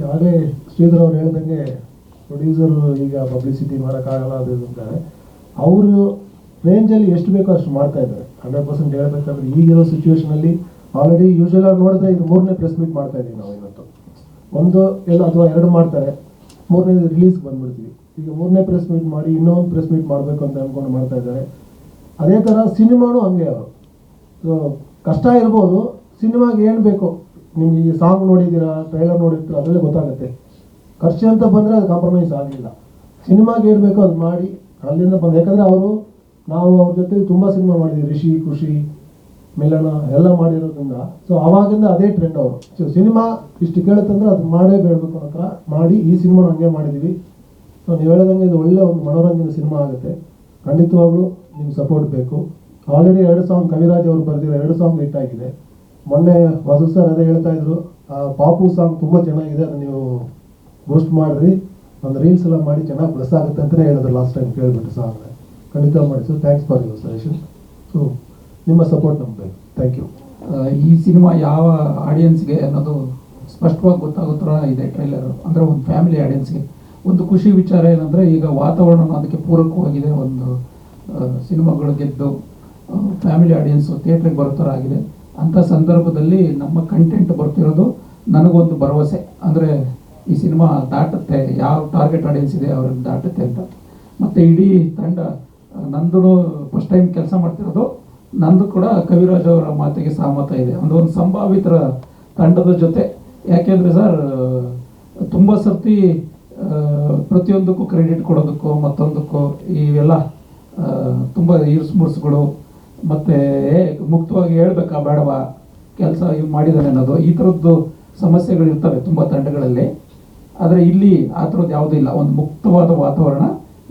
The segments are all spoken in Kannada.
ಆಗಲೇ ಶ್ರೀಧರ್ ಅವ್ರು ಹೇಳ್ದಂಗೆ ಪ್ರೊಡ್ಯೂಸರ್ ಈಗ ಪಬ್ಲಿಸಿಟಿ ಮಾಡೋಕ್ಕಾಗಲ್ಲ ಅದು ಅಂತಾರೆ. ಅವರು ರೇಂಜಲ್ಲಿ ಎಷ್ಟು ಬೇಕೋ ಅಷ್ಟು ಮಾಡ್ತಾ ಇದ್ದಾರೆ. ಹಂಡ್ರೆಡ್ ಪರ್ಸೆಂಟ್ ಹೇಳ್ಬೇಕಂದ್ರೆ ಈಗಿರೋ ಸಿಚುವೇಶನಲ್ಲಿ ಆಲ್ರೆಡಿ ಯೂಶಲ್ ಆಗಿ ನೋಡಿದ್ರೆ ಇದು ಮೂರನೇ ಪ್ರೆಸ್ ಮೀಟ್ ಮಾಡ್ತಾ ಇದ್ದೀವಿ ನಾವು ಇವತ್ತು. ಒಂದು ಎಲ್ಲ ಅಥವಾ ಎರಡು ಮಾಡ್ತಾರೆ. ಮೂರನೇ ರಿಲೀಸ್ ಬಂದ್ಬಿಡ್ತೀವಿ. ಈಗ ಮೂರನೇ ಪ್ರೆಸ್ ಮೀಟ್ ಮಾಡಿ ಇನ್ನೊಂದು ಪ್ರೆಸ್ ಮೀಟ್ ಮಾಡಬೇಕು ಅಂತ ಅಂದ್ಕೊಂಡು ಮಾಡ್ತಾ ಇದ್ದಾರೆ. ಅದೇ ಥರ ಸಿನಿಮಾನು ಹಂಗೆ. ಅವರು ಸೊ ಕಷ್ಟ ಇರ್ಬೋದು, ಸಿನಿಮಾಗೆ ಏನು ಬೇಕು ನಿಮ್ಗೆ ಈ ಸಾಂಗ್ ನೋಡಿದ್ದೀರಾ ಟ್ರೈಲರ್ ನೋಡಿರ್ತೀರ, ಅದರಲ್ಲಿ ಗೊತ್ತಾಗುತ್ತೆ. ಖರ್ಚು ಅಂತ ಬಂದರೆ ಅದು ಕಾಂಪ್ರಮೈಸ್ ಆಗಲಿಲ್ಲ ಸಿನಿಮಾಗೆ ಏನು ಬೇಕೋ ಅದು ಮಾಡಿ, ಅಲ್ಲಿಂದ ಬಂದು ಯಾಕಂದರೆ ಅವರು, ನಾವು ಅವ್ರ ಜೊತೆ ತುಂಬ ಸಿನಿಮಾ ಮಾಡಿದ್ವಿ ರಿಷಿ, ಖುಷಿ, ಮಿಲನ ಎಲ್ಲ ಮಾಡಿರೋದ್ರಿಂದ. ಸೊ ಅವಾಗಿಂದ ಅದೇ ಟ್ರೆಂಡ್ ಅವರು. ಸೊ ಸಿನಿಮಾ ಇಷ್ಟು ಕೇಳುತ್ತಂದ್ರೆ ಅದು ಮಾಡೇ ಬೇಡಬೇಕು ಥರ ಮಾಡಿ ಈ ಸಿನಿಮಾನ ಹಂಗೆ ಮಾಡಿದ್ದೀವಿ. ಸೊ ನೀವು ಹೇಳಿದಂಗೆ ಇದು ಒಳ್ಳೆ ಒಂದು ಮನೋರಂಜನೆ ಸಿನಿಮಾ ಆಗುತ್ತೆ. ಖಂಡಿತವಾಗ್ಲೂ ನಿಮ್ಗೆ ಸಪೋರ್ಟ್ ಬೇಕು. ಆಲ್ರೆಡಿ ಎರಡು ಸಾಂಗ್ ಕವಿರಾಜ್ ಅವರು ಬರೆದಿರೋ ಎರಡು ಸಾಂಗ್ ಹಿಟ್ ಆಗಿದೆ. ಮೊನ್ನೆ ವಸು ಸರ್ ಅದೇ ಹೇಳ್ತಾ ಇದ್ರು ಪಾಪು ಸಾಂಗ್ ತುಂಬ ಚೆನ್ನಾಗಿದೆ, ಅದನ್ನ ನೀವು ಬೂಸ್ಟ್ ಮಾಡಿರಿ, ಒಂದು ರೀಲ್ಸ್ ಎಲ್ಲ ಮಾಡಿ ಚೆನ್ನಾಗಿ ಪ್ಲಸ್ ಆಗುತ್ತೆ ಅಂತಲೇ ಹೇಳಿದ್ರು ಲಾಸ್ಟ್ ಟೈಮ್ ಕೇಳಿಬಿಟ್ಟು ಸಾಂಗ್ ಖಂಡಿತ ಮಾಡಿ sir thanks for your suggestion so ನಿಮ್ಮ ಸಪೋರ್ಟ್ ನಮ್ಗೆ ಥ್ಯಾಂಕ್ ಯು ಈ ಸಿನಿಮಾ ಯಾವ ಆಡಿಯನ್ಸ್ಗೆ ಅನ್ನೋದು ಸ್ಪಷ್ಟವಾಗಿ ಗೊತ್ತಾಗೋ ಥರ ಇದೆ ಟ್ರೈಲರ್ ಅಂದರೆ ಒಂದು ಫ್ಯಾಮಿಲಿ ಆಡಿಯನ್ಸ್ಗೆ ಒಂದು ಖುಷಿ ವಿಚಾರ ಏನಂದರೆ, ಈಗ ವಾತಾವರಣ ಅದಕ್ಕೆ ಪೂರಕವಾಗಿದೆ ಒಂದು ಸಿನಿಮಾಗಳು ಗೆದ್ದು ಫ್ಯಾಮಿಲಿ ಆಡಿಯನ್ಸು ಥಿಯೇಟ್ರಿಗೆ ಬರೋ ಥರ ಆಗಿದೆ. ಅಂಥ ಸಂದರ್ಭದಲ್ಲಿ ನಮ್ಮ ಕಂಟೆಂಟ್ ಬರ್ತಿರೋದು ನನಗೊಂದು ಭರವಸೆ. ಅಂದರೆ ಈ ಸಿನಿಮಾ ದಾಟುತ್ತೆ, ಯಾವ ಟಾರ್ಗೆಟ್ ಆಡಿಯನ್ಸ್ ಇದೆ ಅವ್ರಿಗೆ ದಾಟುತ್ತೆ ಅಂತ. ಮತ್ತು ಇಡೀ ತಂಡ ನಂದು ಫಸ್ಟ್ ಟೈಮ್ ಕೆಲಸ ಮಾಡ್ತಿರೋದು, ನಂದು ಕೂಡ ಕವಿರಾಜ್ ಅವರ ಮಾತಿಗೆ ಸಹಮತ ಇದೆ. ಒಂದು ಒಂದು ಸಂಭಾವಿತರ ತಂಡದ ಜೊತೆ. ಯಾಕೆಂದರೆ ಸರ್, ತುಂಬ ಸರ್ತಿ ಪ್ರತಿಯೊಂದಕ್ಕೂ ಕ್ರೆಡಿಟ್ ಕೊಡೋದಕ್ಕೂ ಮತ್ತೊಂದಕ್ಕೂ ಇವೆಲ್ಲ ತುಂಬ ಇರ್ಸ್ ಮುರ್ಸ್ಗಳು ಮತ್ತು ಮುಕ್ತವಾಗಿ ಹೇಳ್ಬೇಕಾ ಬೇಡವಾ? ಕೆಲಸ ಇವ್ ಮಾಡಿದಾನೆ ಅನ್ನೋದು. ಈ ಥರದ್ದು ಸಮಸ್ಯೆಗಳಿರ್ತವೆ ತುಂಬ ತಂಡಗಳಲ್ಲಿ. ಆದರೆ ಇಲ್ಲಿ ಆ ಥರದ್ದು ಯಾವುದೂ ಇಲ್ಲ. ಒಂದು ಮುಕ್ತವಾದ ವಾತಾವರಣ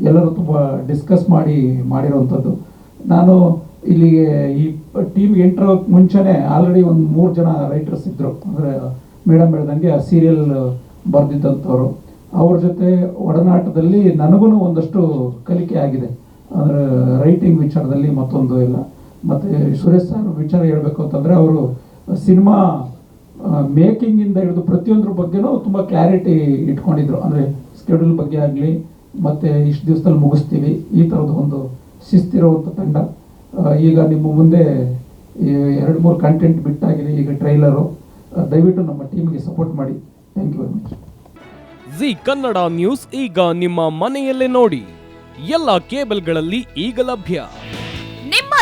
ಎಲ್ಲರೂ ತುಂಬ ಡಿಸ್ಕಸ್ ಮಾಡಿ ಮಾಡಿರೋವಂಥದ್ದು. ನಾನು ಇಲ್ಲಿಗೆ ಈ ಟೀಮ್ಗೆ ಎಂಟರ್ ಮುಂಚೆನೇ ಆಲ್ರೆಡಿ ಒಂದು ಮೂರು ಜನ ರೈಟರ್ಸ್ ಇದ್ದರು ಅಂದರೆ ಮೇಡಮ್ ಹೇಳ್ದಂಗೆ ಆ ಸೀರಿಯಲ್ ಬರೆದಿದ್ದಂಥವ್ರು. ಅವ್ರ ಜೊತೆ ಒಡನಾಟದಲ್ಲಿ ನನಗೂ ಒಂದಷ್ಟು ಕಲಿಕೆ ಆಗಿದೆ. ಅಂದರೆ ರೈಟಿಂಗ್ ವಿಚಾರದಲ್ಲಿ ಮತ್ತೊಂದು ಎಲ್ಲ. ಮತ್ತು ಸುರೇಶ್ ಸರ್ ವಿಚಾರ ಹೇಳಬೇಕು ಅಂತಂದರೆ ಅವರು ಸಿನಿಮಾ ಮೇಕಿಂಗಿಂದ ಹಿಡಿದು ಪ್ರತಿಯೊಂದ್ರ ಬಗ್ಗೆನೂ ತುಂಬ ಕ್ಲಾರಿಟಿ ಇಟ್ಕೊಂಡಿದ್ರು. ಅಂದರೆ ಸ್ಕೆಡ್ಯೂಲ್ ಬಗ್ಗೆ ಆಗಲಿ, ಮತ್ತು ಇಷ್ಟು ದಿವಸದಲ್ಲಿ ಮುಗಿಸ್ತೀವಿ, ಈ ಥರದ್ದು ಒಂದು ಶಿಸ್ತಿರುವಂಥ ತಂಡ. ಈಗ ನಿಮ್ಮ ಮುಂದೆ ಎರಡು ಮೂರು ಕಂಟೆಂಟ್ ಬಿಟ್ಟಾಗಿದೆ, ಈಗ ಟ್ರೈಲರು ದಯವಿಟ್ಟು ನಮ್ಮ ಟೀಮ್ಗೆ ಸಪೋರ್ಟ್ ಮಾಡಿ. Thank you very much Zee Kannada news ಈಗ ನಿಮ್ಮ ಮನೆಯಲ್ಲೇ ನೋಡಿ. ಎಲ್ಲ ಕೇಬಲ್ಗಳಲ್ಲಿ ಈಗ ಲಭ್ಯ.